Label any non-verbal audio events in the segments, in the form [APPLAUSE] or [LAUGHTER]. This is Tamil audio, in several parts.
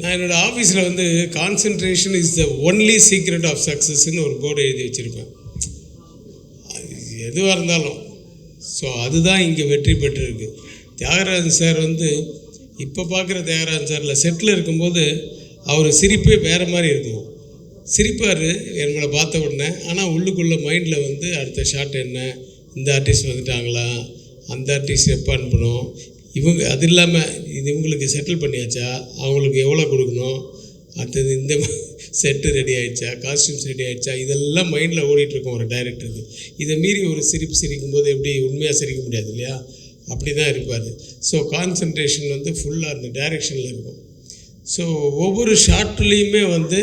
நான் என்னோடய ஆஃபீஸில் வந்து concentration is the only secret of சக்ஸஸ்ன்னு ஒரு போர்டு எழுதி வச்சுருப்பேன். எதுவாக இருந்தாலும். ஸோ அதுதான் இங்கே வெற்றி பெற்றிருக்கு. தியாகராஜன் சார் வந்து இப்போ பார்க்குற தியாகராஜன் சாரில் செட்டில் இருக்கும்போது அவர் சிரிப்பே வேறு மாதிரி இருக்கும். சிரிப்பார் எங்களை பார்த்த உடனே. ஆனால் உள்ளுக்குள்ளே மைண்டில் வந்து அடுத்த ஷாட் என்ன? இந்த ஆர்டிஸ்ட் வந்துட்டாங்களா? அந்த ஆர்டிஸ்ட் எப்போ அனுப்பணும்? இவங்க அது இல்லாமல் இது இவங்களுக்கு செட்டில் பண்ணியாச்சா? அவங்களுக்கு எவ்வளோ கொடுக்கணும்? அடுத்தது இந்த [LAUGHS] செட்டு ரெடி ஆயிடுச்சா? காஸ்டியூம்ஸ் ரெடி ஆயிடுச்சா? இதெல்லாம் மைண்டில் ஓடிட்டுருக்கோம் ஒரு டைரக்டருக்கு இதை மீறி ஒரு சிரிப்பு சிரிக்கும் போது எப்படி உண்மையாக சிரிக்க முடியாது இல்லையா? அப்படி தான் இருப்பார். ஸோ கான்சன்ட்ரேஷன் வந்து ஃபுல்லாக அந்த டைரெக்ஷனில் இருக்கும். ஸோ ஒவ்வொரு ஷார்ட்லேயுமே வந்து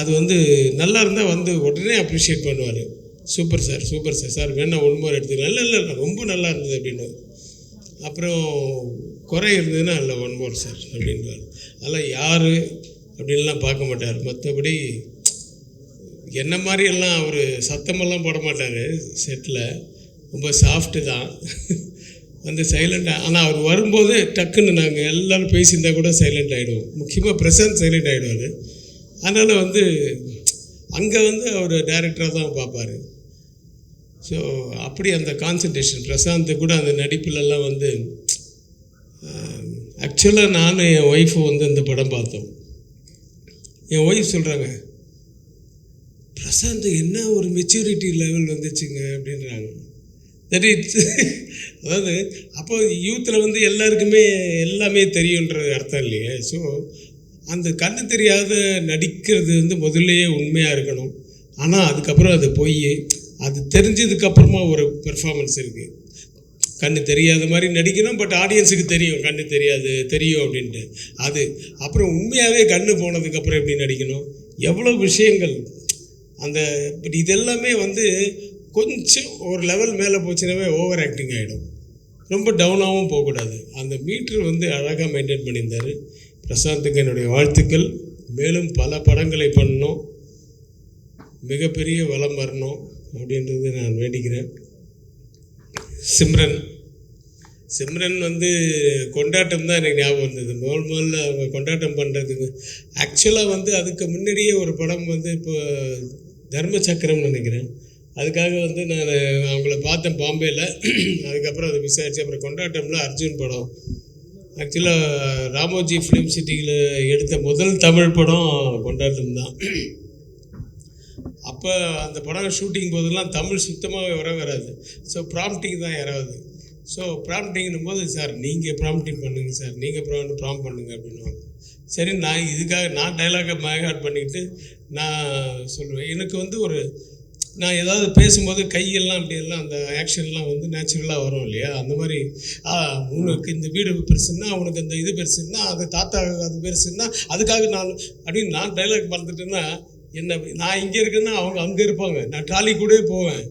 அது வந்து நல்லா இருந்தால் வந்து உடனே அப்ரிஷியேட் பண்ணுவார். Super sir super sir sir வேணா ஒன் மோர் எடுத்துக்கலாம் இல்லை இல்லை ரொம்ப நல்லா இருந்தது அப்படின்னு. அப்புறம் குறை இருந்ததுன்னா இல்லை ஒன் மோர் சார் அப்படின்வார் அதெல்லாம் யார் அப்படின்லாம் பார்க்க மாட்டார். மற்றபடி என்ன மாதிரியெல்லாம் அவர் சத்தமெல்லாம் போட மாட்டார். செட்டில் ரொம்ப சாஃப்ட்டு தான். வந்து சைலண்டாக ஆனால் அவர் வரும்போது டக்குன்னு நாங்கள் எல்லோரும் பேசியிருந்தா கூட சைலண்ட் ஆகிடுவோம் முக்கியமாக பிரசாந்த் சைலண்ட் ஆகிடுவார் அதனால் வந்து அங்கே வந்து அவர் டைரக்டராக தான் பார்ப்பார். ஸோ அப்படி அந்த கான்சன்ட்ரேஷன் பிரசாந்த் கூட அந்த நடிப்புலலாம் வந்து ஆக்சுவலாக நானும் என் ஒய்ஃபும் வந்து இந்த படம் பார்த்தோம். என் ஒய்ஃப் சொல்கிறாங்க பிரசாந்த் என்ன ஒரு மெச்சூரிட்டி லெவல் வந்துச்சுங்க? அப்படின்றாங்க. தட் இட்ஸ் [LAUGHS] அதாவது அப்போ யூத்தில் வந்து எல்லாருக்குமே எல்லாமே தெரியுன்ற அர்த்தம் இல்லையே? ஸோ அந்த கண்ணு தெரியாத நடிக்கிறது வந்து முதல்லையே உண்மையாக இருக்கணும். ஆனால் அதுக்கப்புறம் அது போய் அது தெரிஞ்சதுக்கப்புறமா ஒரு பெர்ஃபார்மன்ஸ் இருக்குது கண்ணு தெரியாத மாதிரி நடிக்கணும் பட் ஆடியன்ஸுக்கு தெரியும். கண்ணு தெரியாது தெரியும் அப்படின்ட்டு. அது அப்புறம் உண்மையாகவே கண்ணு போனதுக்கப்புறம் எப்படி நடிக்கணும்? எவ்வளோ விஷயங்கள். அந்த பட் இதெல்லாமே வந்து கொஞ்சம் ஒரு லெவல் மேலே போச்சுனாவே ஓவர் ஆக்டிங் ஆகிடும் ரொம்ப டவுனாகவும் போகக்கூடாது. அந்த மீட்ரு வந்து அழகாக மெயின்டைன் பண்ணியிருந்தார். பிரசாந்துக்கு என்னுடைய வாழ்த்துக்கள். மேலும் பல படங்களை பண்ணணும். மிகப்பெரிய வளம் வரணும். அப்படின்றது நான் வேண்டிக்கிறேன். சிம்ரன். சிம்ரன் வந்து கொண்டாட்டம் தான் எனக்கு ஞாபகம் வந்தது. முதல் முதல்ல அவங்க கொண்டாட்டம் பண்ணுறதுக்கு ஆக்சுவலாக வந்து அதுக்கு முன்னாடியே ஒரு படம் வந்து இப்போ தர்ம சக்கரம்னு நினைக்கிறேன். அதுக்காக வந்து நான் அவங்கள பார்த்தேன் பாம்பேயில் அதுக்கப்புறம் அதை விசாரிச்சு அப்புறம் கொண்டாட்டம்ல அர்ஜுன் படம். ஆக்சுவலாக ராமோஜி ஃபிலிம் சிட்டியில் எடுத்த முதல் தமிழ் படம் கொண்டாட்டம் தான். அப்போ அந்த படம் ஷூட்டிங் போதெல்லாம் தமிழ் சுத்தமாக வர வராது. ஸோ ப்ராம்ப்டிங் தான் யாராவது. ஸோ ப்ராம்ப்டிங்னும் போது சார் நீங்கள் ப்ராம்ப்டிங் பண்ணுங்கள் சார். நீங்கள் ப்ராம் ப்ராம் பண்ணுங்கள் அப்படின்னுவாங்க. சரி நான் இதுக்காக நான் டைலாகை மேகாட் பண்ணிக்கிட்டு நான் சொல்லுவேன். எனக்கு வந்து ஒரு நான் ஏதாவது பேசும்போது கையெல்லாம் அப்படியெல்லாம் அந்த ஆக்ஷன்லாம் வந்து நேச்சுரலாக வரும் இல்லையா? அந்த மாதிரி ஆ உனக்கு இந்த வீடு பெருசுன்னா உனக்கு இந்த இது பெருசுன்னா அது தாத்தா அது பெருசுன்னா அதுக்காக நான் அப்படின்னு நான் டைலாக் மறந்துட்டேன்னா என்ன நான் இங்கே இருக்கேன்னா அவங்க அங்கே இருப்பாங்க. நான் ட்ராலி கூட போவேன்.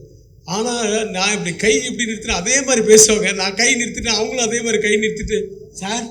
ஆனால் நான் இப்படி கை இப்படி நிறுத்தினேன் அதே மாதிரி பேசுவாங்க. நான் கை நிறுத்திட்டேன் அவங்களும் அதே மாதிரி கை நிறுத்திட்டு சார்.